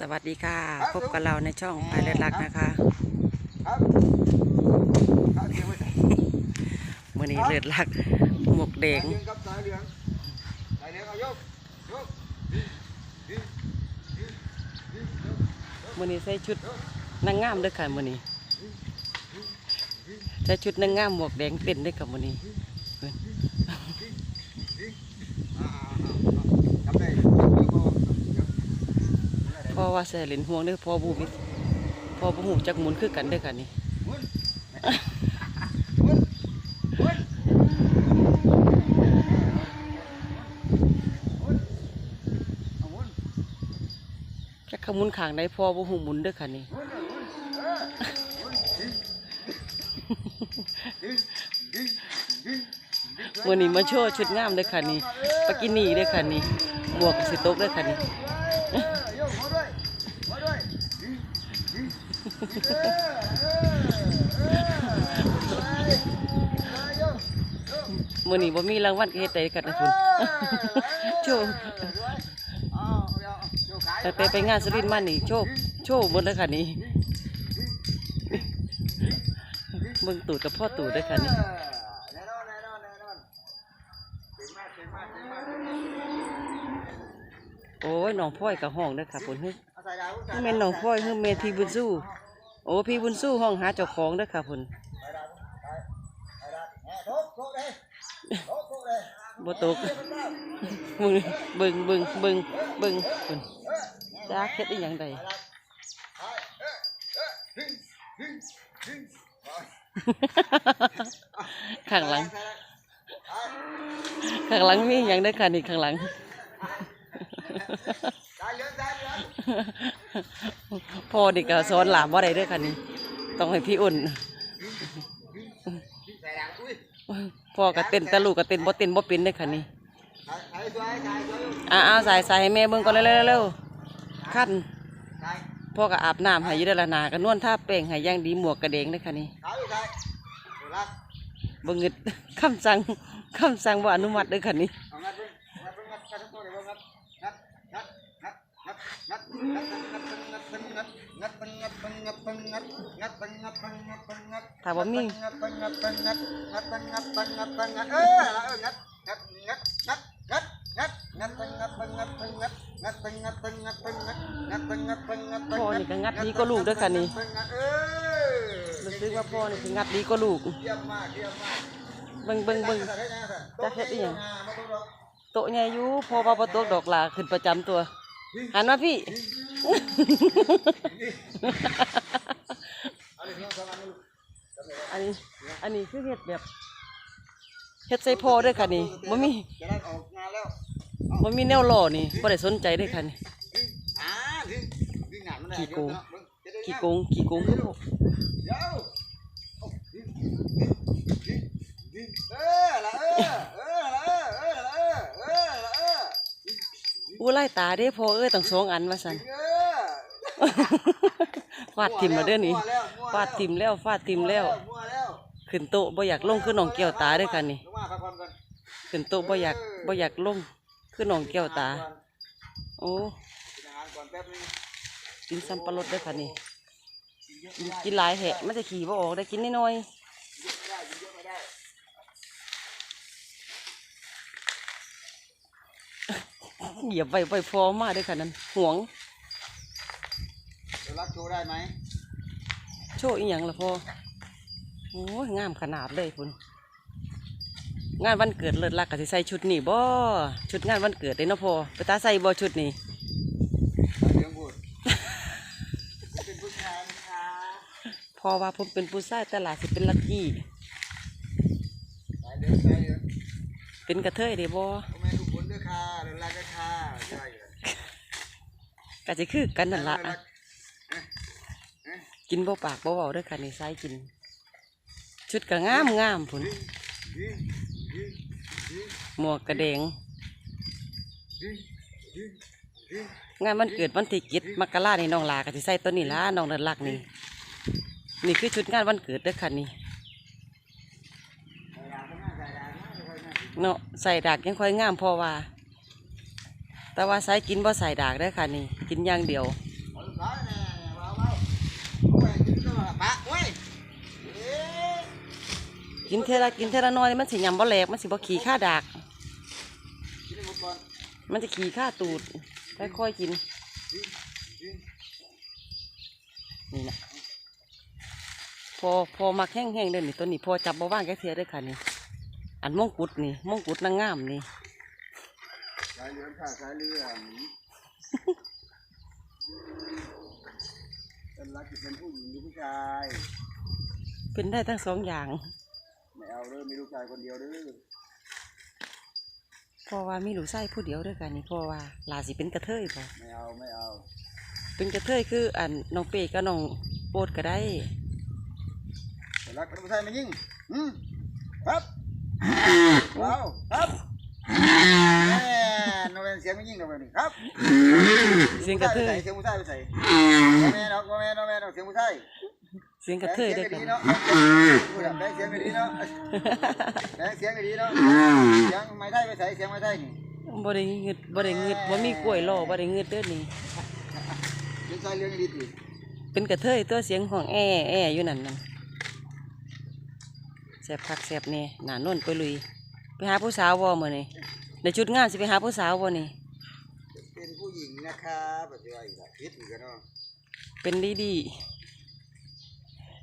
สวัสดีค่ะ พบกับเราในช่องไาเลือดรักนะคะมื่อนี้เลือดลักหมวกแดงมื่อนี้ใส่ชุดนางงามด้วยค่ะมื่อนี้ใส่ชุดนางงามหมวกแดงเต้นด้วยค่ะมื่อนี้ ว่าเซ่เนห่วงเด้อพ่อบูมิพ่อบูหูจักมุนคือกันเด้อกันนี่จักขมุนขางในพ่อบูหูมุนด้วยกันนี่วันนี้มาโชว์ชุดงามด้วยค่ะนี่ปากินีด้วยค่ะนี่หมวกสิโต๊ด้วยค่ะนี่ มื่อนี้บ่มีรางวัลเฮ็ดได้กันนะคุณโชว์แไปไปงานสลินมานี่โชคโชคหมดเลยค่ะนี่มึงตูดกับพ่อตูดด้ค่ะนี่โอ้ยน้องพ่อยกับห้องด้วยค่ะผลฮึเมนน้องพ่อยฮึเมทีบุญสู้ โอ้พี่บุญสู้ห้องหาเจ้าของเด้ค่ะพุ่นบ่ตกบึงบึงบึงบึงบึงพุ่นจ้าเฮ็ดอีหยังใดข้างหลัง ข้างหลังมีอย่างได้ค่ะนี่ข้างหลัง พ่อนี่ก็สอนหลามว่าอะไรเด้อคันนี้ต้องให้พี่อุ่นพ่อก็เต้นตะลูกก็เต้นบ่เต้นบ่เป็นเลยคันนี้อ้าวใส่ใส่ให้แม่เบิ้งก่อนเร็วๆร็วขั้นพ่อก็อาบน้ำหายืดละนากระนวลท่าเป่งหายย่างดีหมวกกระเดงเลยคันนี่บ่งึดคำสั่งคำสั่งว่าอนุมัติเลยคันนี้ ถามว่ามีเออพ่อนี่ก็งัดดีก็ลูกด้วยค่ะนี่รู้สึกว่าพ่อนี่คืองัดดีก็ลูกเบิ่งเบิ่งเบิ่งจะเฮ็ดอีหยังโตใหญ่อยุพ่อว่าบ่ตกดอกลาขึ้นประจำตัว หันมาพี่ อันนี้ อันนี้คือเฮ็ดแบบเฮ็ดใส่พอด้วยค่ะนี่บ่มีจะได้ออกงานแล้วบ่มีแนวหล่อนี่บ่ได้สนใจด้วยค่ะนี่อ่าดึงดึงหนังมันได้ขี้โกงเดี๋ยวเดี๋ยวขี้โกงขี้โกงคือพวกเดี๋ยวเอาดึงดึงดึงเออละเออเออละเออเออละเออเออละเออ อู้ไล่ตาเด้พอเอ้ยตั้งสองอันว่าซั่นดึงเออฟาดทิ่มมาเด้อนี่มั่วแล้วมั่วแล้วฟาดทิ่มแล้วฟาดทิ่มแล้วมั่วแล้ว ขึ้นโต๊ะบ่อยากลงคือน้องแก้วตาเด้อค่ะนี่ลงมาพักผ่อนก่อนขึ้นโต๊ะบ่อยากบ่อยากลงคือน้องแก้วตา โอ้กินอาหารก่อนแป๊บนึงกินซัมปะรดเด้อค่ะนี่กินกินหลายแหะมันจะขี่บ่ออกได้กินน้อยเยอะไม่ได้กินเยอะไม่ได้ ๆ เหยียบไว้ไว้พอมาเด้อค่ะนั่นห่วงเดี๋ยวรักโชว์ได้ไหมโชว์อีหยังล่ะพ่อโอ้ยงามขนาดเลยพุ่นงานวันเกิดเลิศลักก็สิใส่ชุดนี้บ่ชุดงานวันเกิดเด้เนาะพ่อไปตาใส่บ่ชุดนี้เรื่องพูดเป็นผู้ชายนะคะพอว่าผมเป็นผู้ชายแต่หลาสิเป็นลักกี้สายเดือนสายเดือนเป็นกระเทยได้บ่ พ่อแม่ทุกคนด้วยค่ะเดินรักด้วยค่ะใช่เลย ก็สิคือกันนั่นละเดิรักกินบ่ปากบ่เว้าเด้อค่ะนี่ใส่กิน ชุดก็งามงามพุ่นดึงดึงดึงดึงหมวกกระแดงดึงดึงดึงงานวันเกิดวันที่กิจมกรานี่น้องลาก็สิใส่ตัวนี้ล่ะน้องเดินลักนี่นี่คือชุดงานวันเกิดเด้อค่ะนี่ใส่ดาบก็น่าใส่ดาบนะไม่ค่อยน่าเนาะใส่ดากยังค่อยงามเพอว่า แต่ว่าใส่กินบ่ใส่ดากได้ค่ะนี่ กินอย่างเดียวกินเทละกินเทละน้อยมันสิยำบ่แหลกมันสิบ่ขี่ข้าดาก มันจะขี่ข้าตูดค่อยๆกินนี่นะพอพอมักแห้งๆเด้อนี่ตัวนี้พอจับบ่ว่างแค่เทียได้ค่ะนี่อันมงกุฎนี่มงกุฎนางงามนี่ายเรือนค่ะสายเรือนเป็นรักจะเป็นผู้หญิงหรือผู้ชาย เป็นได้ทั้งสองอย่าง ไม่เอาเด้อมีลูกชายคนเดียวเด้อเพราะว่ามีลูกชายผู้เดียวเด้วยกันนี่เพราะว่าลาสิเป็นกระเทยบ่ไม่เอาไม่เอา เป็นกระเทยคืออันน้องเป้กับน้องโปดก็ได้แต่รักเป็นผู้ชายไม่ยิ่งอืมครับเอาครับแม่ นเป็นเสียงไม่ยิ่งตรงนี้ครับเสียงกระเทย เสียงผู้ชายไปใส่แม่นอกแม่นอกแม่นอกเสียงผู้ชายเสียงกระเทยเด้วยกันเนาะแบงเสียงดีเนาะแบงเสียงดีเนาะเสียงไม่ได้ไปใส่เสียงไม่ได้นี่บ่ได้เงึดบ่ได้เงึดบ่มีกล้วยล่อบ่ได้เงึดเด้อนี่ เสียงใจเรื่องดีดีเป็นกระเทยตัวเสียงของแอแออยู่นั่นนั่นแสบคักแสบแน่หน้าโน่นไปลุย ไปหาผู้สาวบ่มื้อนี้ในชุดงานสิไปหาผู้สาวบ่นี่เป็นผู้หญิง นะครับปัจจุบันอีกคิดอีกเนาะเป็นดีดี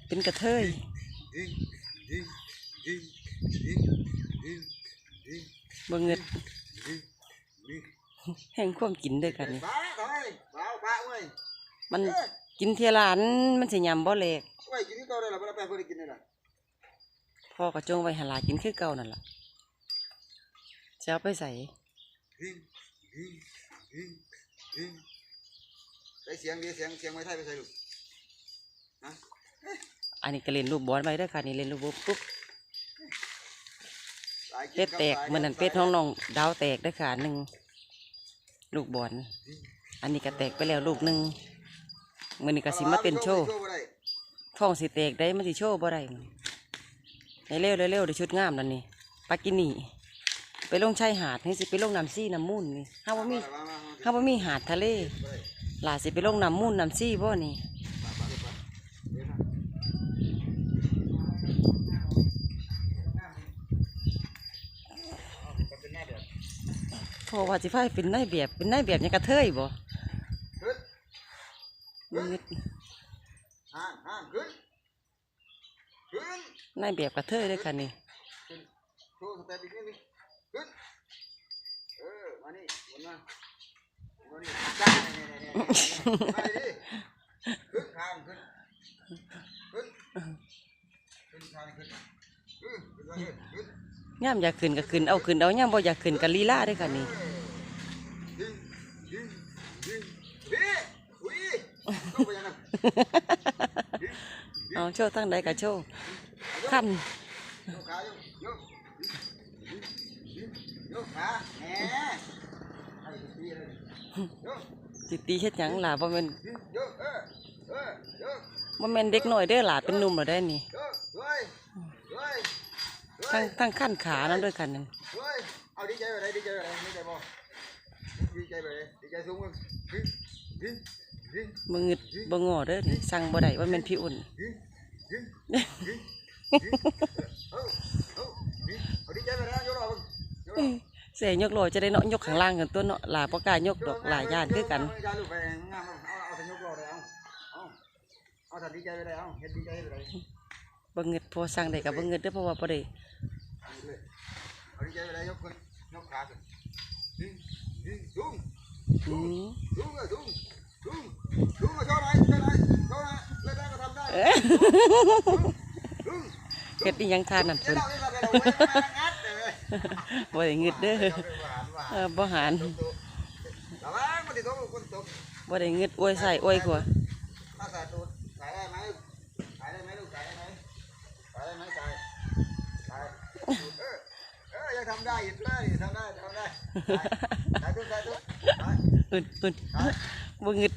เป็นกระเทยดึงดึงดึงดึงดึงดึงบ่เงึดดึงดึงแห่งความกินเด้วยกันนี่ป้าถอยป้าป้าเว้ยมันกินเทียหลานมันสิยำบ่แหลกเว้ยกินที่เก่าได้หรอเวลาไปเพื่อกินได้หรอพ่อก็จงไว้หาหลากินคือเก่านั่นล่ะจะเอาไปใส่ดึงดึงดึงดึง ใส่เสียงดีเสียงเสียงไม่ไทยไปใส่ลูกนะอันนี้ก็เล่นลูกบอลไปเด้อค่ะนี่เล่นลูกบอลปุ๊บหลายกิเป็ดแตกครับหลายมันนั่นเป็ดท้องน้องดาวแตกได้อค่ะหนึ่งลูกบอลอันนี้ก็แตกไปแล้วลูกหนึ่งมันนี่ก็สิมาเต้นโชว์บ่ได้ท้องสิแตกได้มันสิโชว์บ่ได้มันให้เร็วเร็วๆเดี๋ยวชุดงามนั่นนี่ปากินี่ ไปลงชายหาดให้สิไปลงน้ำซี่น้ำมูนนี่ห้าว่ามีมามามาห้าว่ามีหาดทะเลบ่ได้หลาสิไปลงน้ำมูนน้ำซี่บ่นี่มามาเลยมาเดี๋ยวนะเอาเป็นหน้าแบบเพราะว่าสิพาไปเป็นนายแบบเป็นนายแบบหยังกระเทยบ่ขึ้นมึงนึกห่างห่างขึ้นขึ้นนายแบบกระเทยเด้อค่ะนี่ขึ้นโชว์สเต็ปอีกนิดนึงขึ้น ขึ้นข้างขึ้นขึ้นขึ้นข้างขึ้นย่ามอยากขึ้นก็ขึ้นเอาขึ้นเอาย่ามบ่อยากขึ้นก็ลีลาด้อค่ะนี่ดึงดึงดึงพี่อุ้ยต้องไปยังไงเอาโชว์ทั้งใดก็โชว์ขั้นยกขายกยกยกขาแหม สิตีเฮ็ดหยังล่ะบ่แม่นยกเออเออยกบ่แม่นเด็กน้อยเด้อล่ะเป็นหนุ่มแล้วได้นี่ยกด้วยด้วยด้วทั้งยทั้งขั้นขานั่นด้วยกันนั่นด้วยเอาดีใจไปเลยดีใจไปเลยดีใจบ่ดีใจไปเลยดีใจสูงมึงดึงดึงดึงบ่งึดบ่งอเด้อนี่สั่งบ่ได้ว่าแม่นพี่อุ่นดึงดึงดึงเอาเอาดึงเอาดีใจไปเลยยกรอมึงยกรอ เสียยกลอยจะได้เนาะยกข้างล่างกันตัวเนาะหลาบ่กายกดอกหลายย่านคือกันเอาลูกไปงามเอาเอาแต่ยกรอเลยเอาเอาต่ดีใจไปเงึดพอสั่งได้ก็บ่งึดเด้อเพราะว่าบ่ได้เดีใจไปเลยยกขึ้นยกขาขึ้นดึงดึงสูงอืมสูงเลยสูงสูงสูงมาโชว์หน่อยโชว์หน่อยโชว์หน่อยเล่นได้ก็ทำได้เฮ็ดอีหยังทานนั่นเพิ่น เราเล่นเราเล่นเราเล่นงัดเลยบ่ได้งึดเด้อเออบ่หารระวังมันติดตัวคนตกบ่ได้งึดอวยใส่อวยกว่าถ้าใส่ตูดใส่ได้ไหมใส่ได้ไหมลูกใส่ได้ไหมใส่ได้ไหมใส่ใส่เออเออยังทำได้อยู่เลยทำได้ทำได้ใส่ตุ๊กใส่ตุ๊กใส่อึดอึดบ่งึด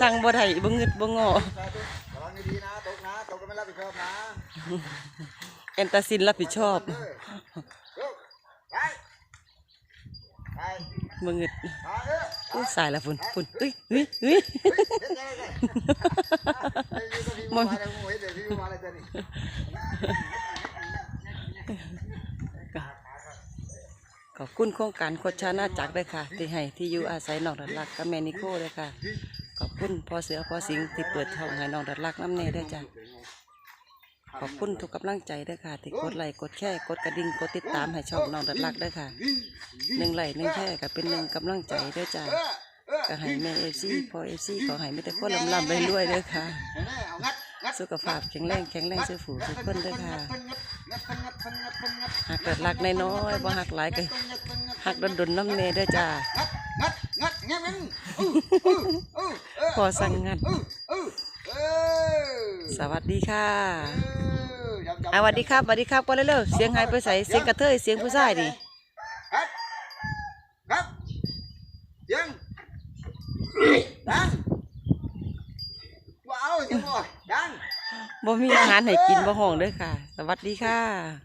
สั่งบ่ได้บ่งึดบ่งอใส่ตุ๊กระวังดีๆนะตกนะตกก็ไม่รับผิดชอบนะแอนตาซินรับผิดชอบ เออตุ๊กไปไปบ่เงิดขาเอออุ้ยสายละพุ่นพุ่นเอ้ยเฮ้ยเฮ้ยเฮ้ยเฮ็ดได้ได้มันมาแล้วเฮ็ดได้ที่มาแล้วจ้ะนี่ขอบคุณโครงการโคชานาจักรด้วยค่ะ ที่ให้ที่อยู่อาศัยน้องดัดลักกับแม่นิโก้ด้วยค่ะ ขอบคุณพ่อเสือพ่อสิงห์ที่เปิดช่องให้น้องดัดลักน้ำเนด้วยจ้ะ ขอบคุณทุกกำลังใจด้วยค่ะ ที่กดไลค์กดแชร์กดกระดิ่งกดติดตามให้ช่องน้องดัดลักด้วยค่ะหนึ่งไลค์หนึ่งแชร์ก็เป็นหนึ่งกำลังใจด้วยจ้ะก็ให้แม่เอฟซีพ่อเอฟซีขอให้ไม่แต่คนลำลำไปรวยๆด้วยค่ะเอางัดงัดสุขภาพแข็งแรงแข็งแรงเสื้อฝูทุกคนด้วยค่ะงัดงัดงัดงัดงัดงัดหักเกิดรักน้อยๆบ่หักหลายก็หักดนๆน้ำเนด้วยจ้างัดงัดงัดงัดงัดพอสั่งงาน เออเออเออ สวัสดีค่ะเอออะสวัสดีครับสวัสดีครับก็เร็วๆเสียงหายไปใส่เสียงกระเทยเสียงผู้ชายดิครับครับเสียงดังว้าวเสียงบ่ดังบ่มีอาหารให้กินบ่ห้องเด้อค่ะ สวัสดีค่ะ